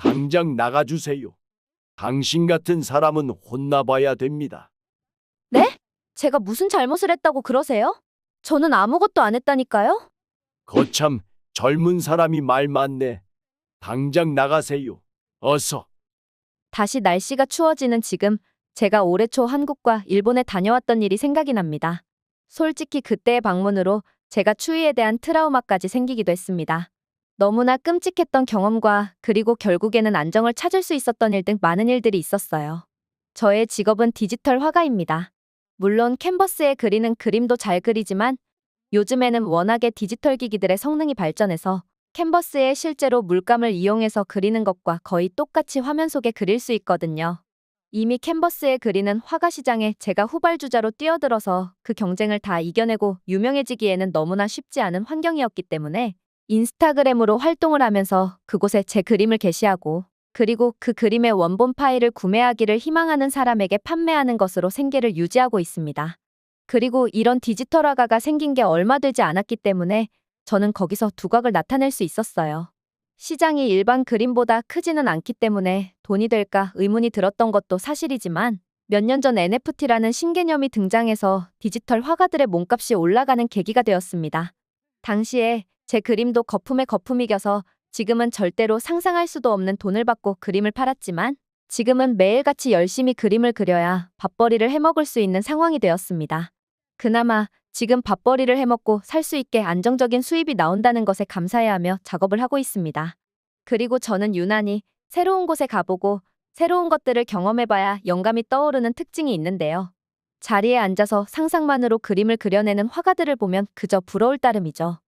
당장 나가주세요. 당신 같은 사람은 혼나봐야 됩니다. 제가 무슨 잘못을 했다고 그러세요? 저는 아무것도 안 했다니까요? 거참 젊은 사람이 말 많네. 당장 나가세요. 어서. 다시 날씨가 추워지는 지금 제가 올해 초 한국과 일본에 다녀왔던 일이 생각이 납니다. 솔직히 그때의 방문으로 제가 추위에 대한 트라우마까지 생기기도 했습니다. 너무나 끔찍했던 경험과 그리고 결국에는 안정을 찾을 수 있었던 일 등 많은 일들이 있었어요. 저의 직업은 디지털 화가입니다. 물론 캔버스에 그리는 그림도 잘 그리지만 요즘에는 워낙에 디지털 기기들의 성능이 발전해서 캔버스에 실제로 물감을 이용해서 그리는 것과 거의 똑같이 화면 속에 그릴 수 있거든요. 이미 캔버스에 그리는 화가 시장에 제가 후발주자로 뛰어들어서 그 경쟁을 다 이겨내고 유명해지기에는 너무나 쉽지 않은 환경이었기 때문에 인스타그램으로 활동을 하면서 그곳에 제 그림을 게시하고 그리고 그 그림의 원본 파일을 구매하기를 희망하는 사람에게 판매하는 것으로 생계를 유지하고 있습니다. 그리고 이런 디지털 화가가 생긴 게 얼마 되지 않았기 때문에 저는 거기서 두각을 나타낼 수 있었어요. 시장이 일반 그림보다 크지는 않기 때문에 돈이 될까 의문이 들었던 것도 사실이지만 몇 년 전 NFT라는 신개념이 등장해서 디지털 화가들의 몸값이 올라가는 계기가 되었습니다. 당시에 제 그림도 거품에 거품이 겨서 지금은 절대로 상상할 수도 없는 돈을 받고 그림을 팔았지만 지금은 매일같이 열심히 그림을 그려야 밥벌이를 해먹을 수 있는 상황이 되었습니다. 그나마 지금 밥벌이를 해먹고 살 수 있게 안정적인 수입이 나온다는 것에 감사해하며 작업을 하고 있습니다. 그리고 저는 유난히 새로운 곳에 가보고 새로운 것들을 경험해봐야 영감이 떠오르는 특징이 있는데요. 자리에 앉아서 상상만으로 그림을 그려내는 화가들을 보면 그저 부러울 따름이죠.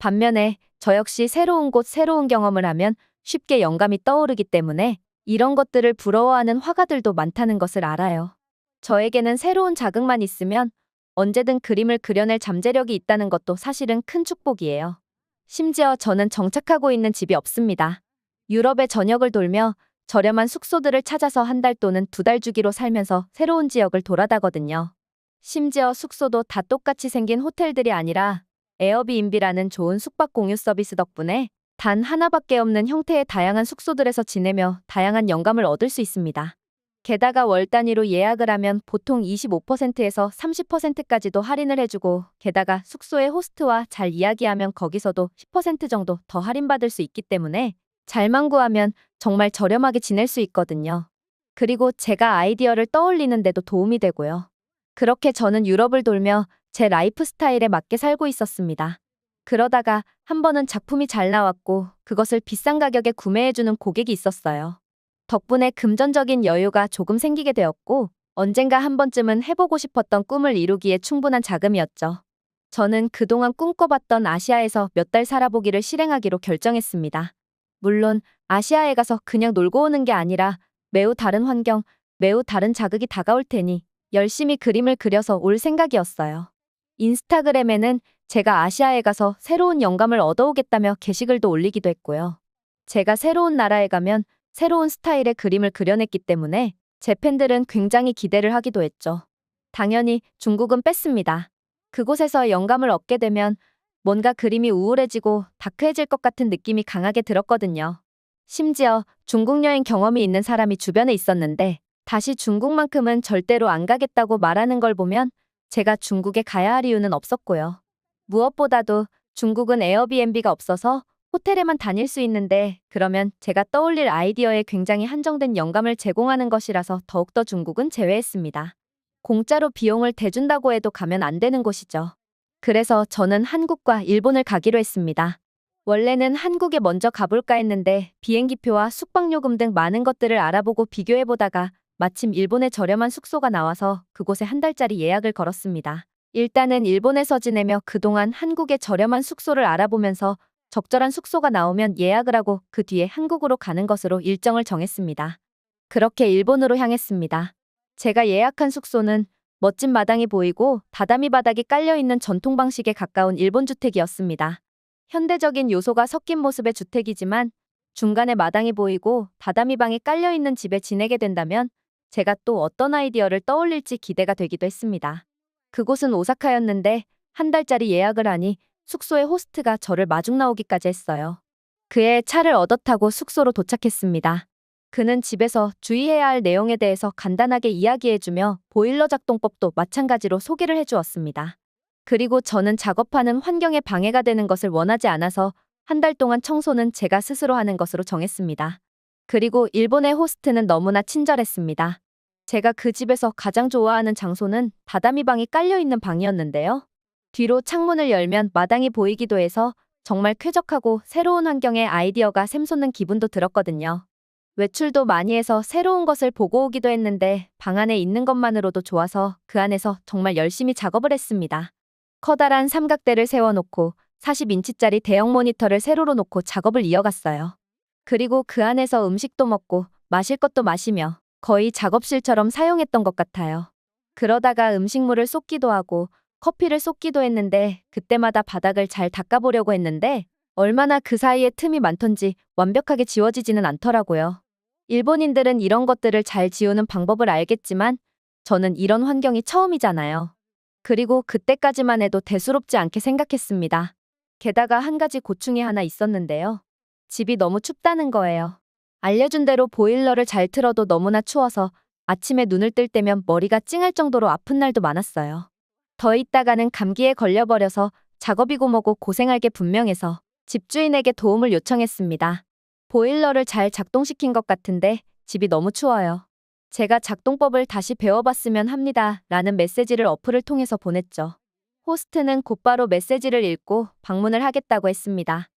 반면에 저 역시 새로운 곳, 새로운 경험을 하면 쉽게 영감이 떠오르기 때문에 이런 것들을 부러워하는 화가들도 많다는 것을 알아요. 저에게는 새로운 자극만 있으면 언제든 그림을 그려낼 잠재력이 있다는 것도 사실은 큰 축복이에요. 심지어 저는 정착하고 있는 집이 없습니다. 유럽의 전역을 돌며 저렴한 숙소들을 찾아서 한 달 또는 두 달 주기로 살면서 새로운 지역을 돌아다거든요. 심지어 숙소도 다 똑같이 생긴 호텔들이 아니라 에어비인비라는 좋은 숙박 공유 서비스 덕분에 단 하나밖에 없는 형태의 다양한 숙소들에서 지내며 다양한 영감을 얻을 수 있습니다. 게다가 월 단위로 예약을 하면 보통 25%에서 30%까지도 할인을 해주고 게다가 숙소의 호스트와 잘 이야기하면 거기서도 10% 정도 더 할인받을 수 있기 때문에 잘만 구하면 정말 저렴하게 지낼 수 있거든요. 그리고 제가 아이디어를 떠올리는데도 도움이 되고요. 그렇게 저는 유럽을 돌며 제 라이프 스타일에 맞게 살고 있었습니다. 그러다가 한 번은 작품이 잘 나왔고 그것을 비싼 가격에 구매해주는 고객이 있었어요. 덕분에 금전적인 여유가 조금 생기게 되었고 언젠가 한 번쯤은 해보고 싶었던 꿈을 이루기에 충분한 자금이었죠. 저는 그동안 꿈꿔봤던 아시아에서 몇 달 살아보기를 실행하기로 결정했습니다. 물론 아시아에 가서 그냥 놀고 오는 게 아니라 매우 다른 환경, 매우 다른 자극이 다가올 테니 열심히 그림을 그려서 올 생각이었어요. 인스타그램에는 제가 아시아에 가서 새로운 영감을 얻어오겠다며 게시글도 올리기도 했고요. 제가 새로운 나라에 가면 새로운 스타일의 그림을 그려냈기 때문에 제 팬들은 굉장히 기대를 하기도 했죠. 당연히 중국은 뺐습니다. 그곳에서 영감을 얻게 되면 뭔가 그림이 우울해지고 다크해질 것 같은 느낌이 강하게 들었거든요. 심지어 중국 여행 경험이 있는 사람이 주변에 있었는데 다시 중국만큼은 절대로 안 가겠다고 말하는 걸 보면 제가 중국에 가야 할 이유는 없었고요. 무엇보다도 중국은 에어비앤비가 없어서 호텔에만 다닐 수 있는데 그러면 제가 떠올릴 아이디어에 굉장히 한정된 영감을 제공하는 것이라서 더욱더 중국은 제외했습니다. 공짜로 비용을 대준다고 해도 가면 안 되는 곳이죠. 그래서 저는 한국과 일본을 가기로 했습니다. 원래는 한국에 먼저 가볼까 했는데 비행기표와 숙박요금 등 많은 것들을 알아보고 비교해보다가 마침 일본의 저렴한 숙소가 나와서 그곳에 한 달짜리 예약을 걸었습니다. 일단은 일본에서 지내며 그동안 한국의 저렴한 숙소를 알아보면서 적절한 숙소가 나오면 예약을 하고 그 뒤에 한국으로 가는 것으로 일정을 정했습니다. 그렇게 일본으로 향했습니다. 제가 예약한 숙소는 멋진 마당이 보이고 다다미 바닥이 깔려있는 전통 방식에 가까운 일본 주택이었습니다. 현대적인 요소가 섞인 모습의 주택이지만 중간에 마당이 보이고 다다미 방이 깔려있는 집에 지내게 된다면 제가 또 어떤 아이디어를 떠올릴지 기대가 되기도 했습니다. 그곳은 오사카였는데 한 달짜리 예약을 하니 숙소의 호스트가 저를 마중 나오기까지 했어요. 그의 차를 얻어 타고 숙소로 도착했습니다. 그는 집에서 주의해야 할 내용에 대해서 간단하게 이야기해주며 보일러 작동법도 마찬가지로 소개를 해주었습니다. 그리고 저는 작업하는 환경에 방해가 되는 것을 원하지 않아서 한 달 동안 청소는 제가 스스로 하는 것으로 정했습니다. 그리고 일본의 호스트는 너무나 친절했습니다. 제가 그 집에서 가장 좋아하는 장소는 다다미 방이 깔려 있는 방이었는데요. 뒤로 창문을 열면 마당이 보이기도 해서 정말 쾌적하고 새로운 환경에 아이디어가 샘솟는 기분도 들었거든요. 외출도 많이 해서 새로운 것을 보고 오기도 했는데 방 안에 있는 것만으로도 좋아서 그 안에서 정말 열심히 작업을 했습니다. 커다란 삼각대를 세워놓고 40인치짜리 대형 모니터를 세로로 놓고 작업을 이어갔어요. 그리고 그 안에서 음식도 먹고 마실 것도 마시며 거의 작업실처럼 사용했던 것 같아요. 그러다가 음식물을 쏟기도 하고 커피를 쏟기도 했는데 그때마다 바닥을 잘 닦아보려고 했는데 얼마나 그 사이에 틈이 많던지 완벽하게 지워지지는 않더라고요. 일본인들은 이런 것들을 잘 지우는 방법을 알겠지만 저는 이런 환경이 처음이잖아요. 그리고 그때까지만 해도 대수롭지 않게 생각했습니다. 게다가 한 가지 고충이 하나 있었는데요. 집이 너무 춥다는 거예요. 알려준 대로 보일러를 잘 틀어도 너무나 추워서 아침에 눈을 뜰 때면 머리가 찡할 정도로 아픈 날도 많았어요. 더 있다가는 감기에 걸려버려서 작업이고 뭐고 고생할 게 분명해서 집주인에게 도움을 요청했습니다. 보일러를 잘 작동시킨 것 같은데 집이 너무 추워요. 제가 작동법을 다시 배워봤으면 합니다. 라는 메시지를 어플을 통해서 보냈죠. 호스트는 곧바로 메시지를 읽고 방문을 하겠다고 했습니다.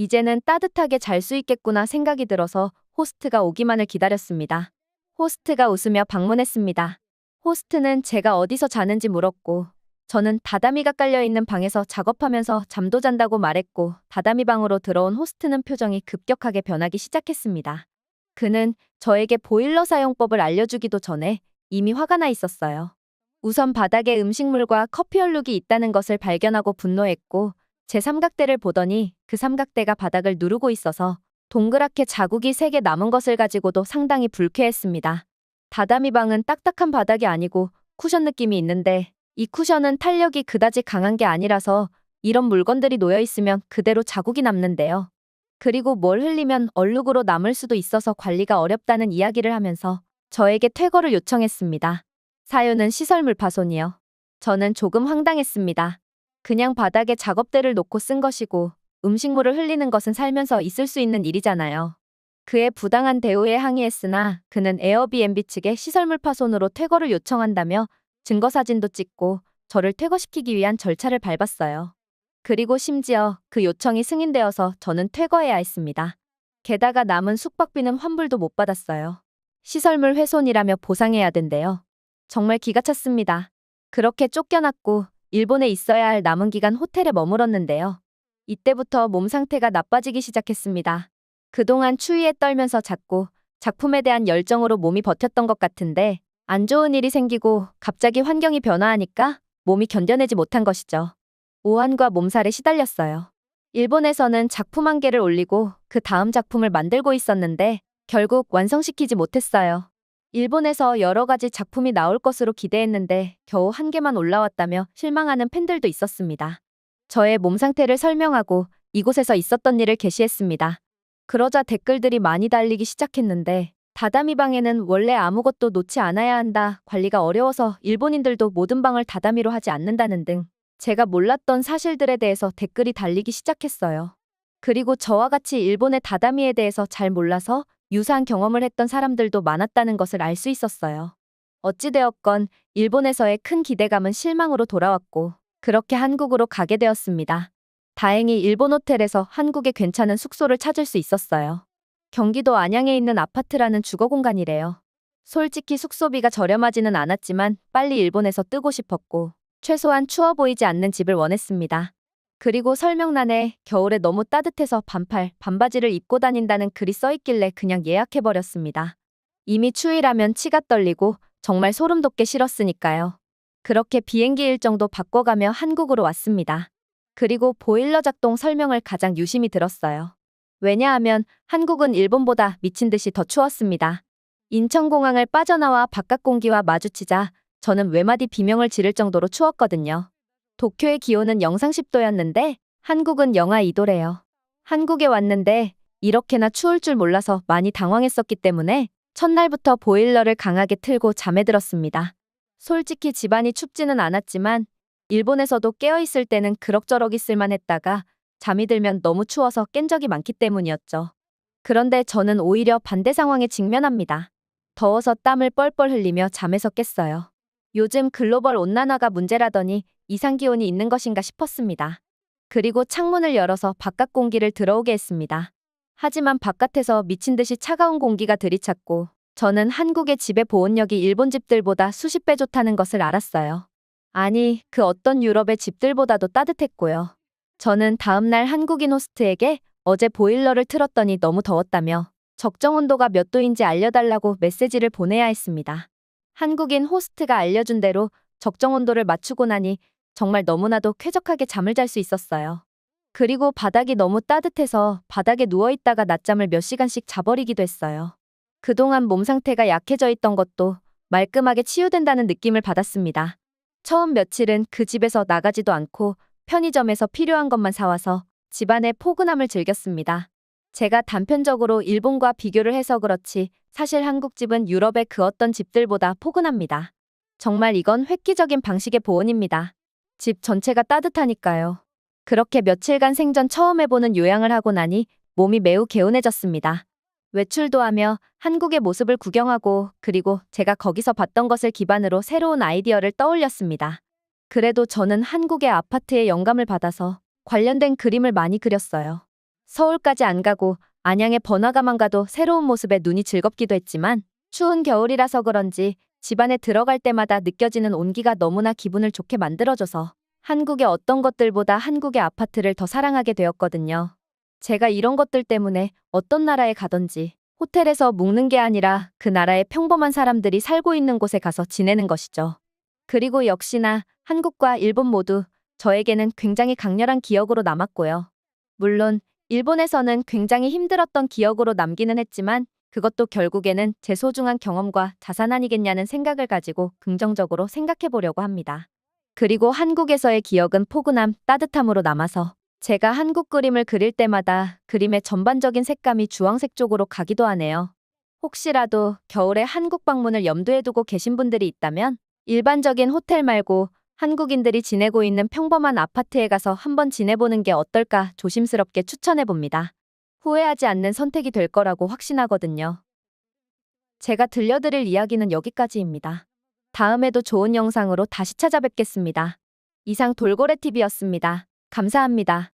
이제는 따뜻하게 잘 수 있겠구나 생각이 들어서 호스트가 오기만을 기다렸습니다. 호스트가 웃으며 방문했습니다. 호스트는 제가 어디서 자는지 물었고, 저는 다다미가 깔려있는 방에서 작업하면서 잠도 잔다고 말했고, 다다미 방으로 들어온 호스트는 표정이 급격하게 변하기 시작했습니다. 그는 저에게 보일러 사용법을 알려주기도 전에 이미 화가 나 있었어요. 우선 바닥에 음식물과 커피 얼룩이 있다는 것을 발견하고 분노했고, 제 삼각대를 보더니 그 삼각대가 바닥을 누르고 있어서 동그랗게 자국이 3개 남은 것을 가지고도 상당히 불쾌했습니다. 다다미 방은 딱딱한 바닥이 아니고 쿠션 느낌이 있는데 이 쿠션은 탄력이 그다지 강한 게 아니라서 이런 물건들이 놓여 있으면 그대로 자국이 남는데요. 그리고 뭘 흘리면 얼룩으로 남을 수도 있어서 관리가 어렵다는 이야기를 하면서 저에게 퇴거를 요청했습니다. 사유는 시설물 파손이요. 저는 조금 황당했습니다. 그냥 바닥에 작업대를 놓고 쓴 것이고 음식물을 흘리는 것은 살면서 있을 수 있는 일이잖아요. 그의 부당한 대우에 항의했으나 그는 에어비앤비 측에 시설물 파손으로 퇴거를 요청한다며 증거 사진도 찍고 저를 퇴거시키기 위한 절차를 밟았어요. 그리고 심지어 그 요청이 승인되어서 저는 퇴거해야 했습니다. 게다가 남은 숙박비는 환불도 못 받았어요. 시설물 훼손이라며 보상해야 된대요. 정말 기가 찼습니다. 그렇게 쫓겨났고 일본에 있어야 할 남은 기간 호텔에 머물었는데요. 이때부터 몸 상태가 나빠지기 시작했습니다. 그동안 추위에 떨면서 잤고 작품에 대한 열정으로 몸이 버텼던 것 같은데 안 좋은 일이 생기고 갑자기 환경이 변화하니까 몸이 견뎌내지 못한 것이죠. 오한과 몸살에 시달렸어요. 일본에서는 작품 한 개를 올리고 그 다음 작품을 만들고 있었는데 결국 완성시키지 못했어요. 일본에서 여러 가지 작품이 나올 것으로 기대했는데 겨우 한 개만 올라왔다며 실망하는 팬들도 있었습니다. 저의 몸 상태를 설명하고 이곳에서 있었던 일을 게시했습니다. 그러자 댓글들이 많이 달리기 시작했는데 다다미 방에는 원래 아무것도 놓지 않아야 한다. 관리가 어려워서 일본인들도 모든 방을 다다미로 하지 않는다는 등 제가 몰랐던 사실들에 대해서 댓글이 달리기 시작했어요. 그리고 저와 같이 일본의 다다미에 대해서 잘 몰라서 유사한 경험을 했던 사람들도 많았다는 것을 알 수 있었어요. 어찌되었건 일본에서의 큰 기대감은 실망으로 돌아왔고 그렇게 한국으로 가게 되었습니다. 다행히 일본 호텔에서 한국의 괜찮은 숙소를 찾을 수 있었어요. 경기도 안양에 있는 아파트라는 주거 공간이래요. 솔직히 숙소비가 저렴하지는 않았지만 빨리 일본에서 뜨고 싶었고 최소한 추워 보이지 않는 집을 원했습니다. 그리고 설명란에 겨울에 너무 따뜻해서 반팔, 반바지를 입고 다닌다는 글이 써있길래 그냥 예약해버렸습니다. 이미 추위라면 치가 떨리고 정말 소름 돋게 싫었으니까요. 그렇게 비행기 일정도 바꿔가며 한국으로 왔습니다. 그리고 보일러 작동 설명을 가장 유심히 들었어요. 왜냐하면 한국은 일본보다 미친 듯이 더 추웠습니다. 인천공항을 빠져나와 바깥 공기와 마주치자 저는 외마디 비명을 지를 정도로 추웠거든요. 도쿄의 기온은 영상 10도였는데 한국은 영하 2도래요. 한국에 왔는데 이렇게나 추울 줄 몰라서 많이 당황했었기 때문에 첫날부터 보일러를 강하게 틀고 잠에 들었습니다. 솔직히 집안이 춥지는 않았지만 일본에서도 깨어있을 때는 그럭저럭 있을만 했다가 잠이 들면 너무 추워서 깬 적이 많기 때문이었죠. 그런데 저는 오히려 반대 상황에 직면합니다. 더워서 땀을 뻘뻘 흘리며 잠에서 깼어요. 요즘 글로벌 온난화가 문제라더니 이상 기온이 있는 것인가 싶었습니다. 그리고 창문을 열어서 바깥 공기를 들어오게 했습니다. 하지만 바깥에서 미친 듯이 차가운 공기가 들이찼고 저는 한국의 집의 보온력이 일본 집들보다 수십 배 좋다는 것을 알았어요. 아니, 그 어떤 유럽의 집들보다도 따뜻했고요. 저는 다음날 한국인 호스트에게 어제 보일러를 틀었더니 너무 더웠다며 적정 온도가 몇 도인지 알려달라고 메시지를 보내야 했습니다. 한국인 호스트가 알려준 대로 적정 온도를 맞추고 나니 정말 너무나도 쾌적하게 잠을 잘 수 있었어요. 그리고 바닥이 너무 따뜻해서 바닥에 누워있다가 낮잠을 몇 시간씩 자버리기도 했어요. 그동안 몸 상태가 약해져 있던 것도 말끔하게 치유된다는 느낌을 받았습니다. 처음 며칠은 그 집에서 나가지도 않고 편의점에서 필요한 것만 사와서 집안의 포근함을 즐겼습니다. 제가 단편적으로 일본과 비교를 해서 그렇지 사실 한국 집은 유럽의 그 어떤 집들보다 포근합니다. 정말 이건 획기적인 방식의 보온입니다. 집 전체가 따뜻하니까요. 그렇게 며칠간 생전 처음 해보는 요양을 하고 나니 몸이 매우 개운해졌습니다. 외출도 하며 한국의 모습을 구경하고 그리고 제가 거기서 봤던 것을 기반으로 새로운 아이디어를 떠올렸습니다. 그래도 저는 한국의 아파트에 영감을 받아서 관련된 그림을 많이 그렸어요. 서울까지 안 가고 안양의 번화가만 가도 새로운 모습에 눈이 즐겁기도 했지만 추운 겨울이라서 그런지 집안에 들어갈 때마다 느껴지는 온기가 너무나 기분을 좋게 만들어줘서 한국의 어떤 것들보다 한국의 아파트를 더 사랑하게 되었거든요. 제가 이런 것들 때문에 어떤 나라에 가든지 호텔에서 묵는 게 아니라 그 나라의 평범한 사람들이 살고 있는 곳에 가서 지내는 것이죠. 그리고 역시나 한국과 일본 모두 저에게는 굉장히 강렬한 기억으로 남았고요. 물론 일본에서는 굉장히 힘들었던 기억으로 남기는 했지만 그것도 결국에는 제 소중한 경험과 자산 아니겠냐는 생각을 가지고 긍정적으로 생각해 보려고 합니다. 그리고 한국에서의 기억은 포근함, 따뜻함으로 남아서 제가 한국 그림을 그릴 때마다 그림의 전반적인 색감이 주황색 쪽으로 가기도 하네요. 혹시라도 겨울에 한국 방문을 염두에 두고 계신 분들이 있다면 일반적인 호텔 말고 한국인들이 지내고 있는 평범한 아파트에 가서 한번 지내보는 게 어떨까 조심스럽게 추천해 봅니다. 후회하지 않는 선택이 될 거라고 확신하거든요. 제가 들려드릴 이야기는 여기까지입니다. 다음에도 좋은 영상으로 다시 찾아뵙겠습니다. 이상 돌고래TV였습니다. 감사합니다.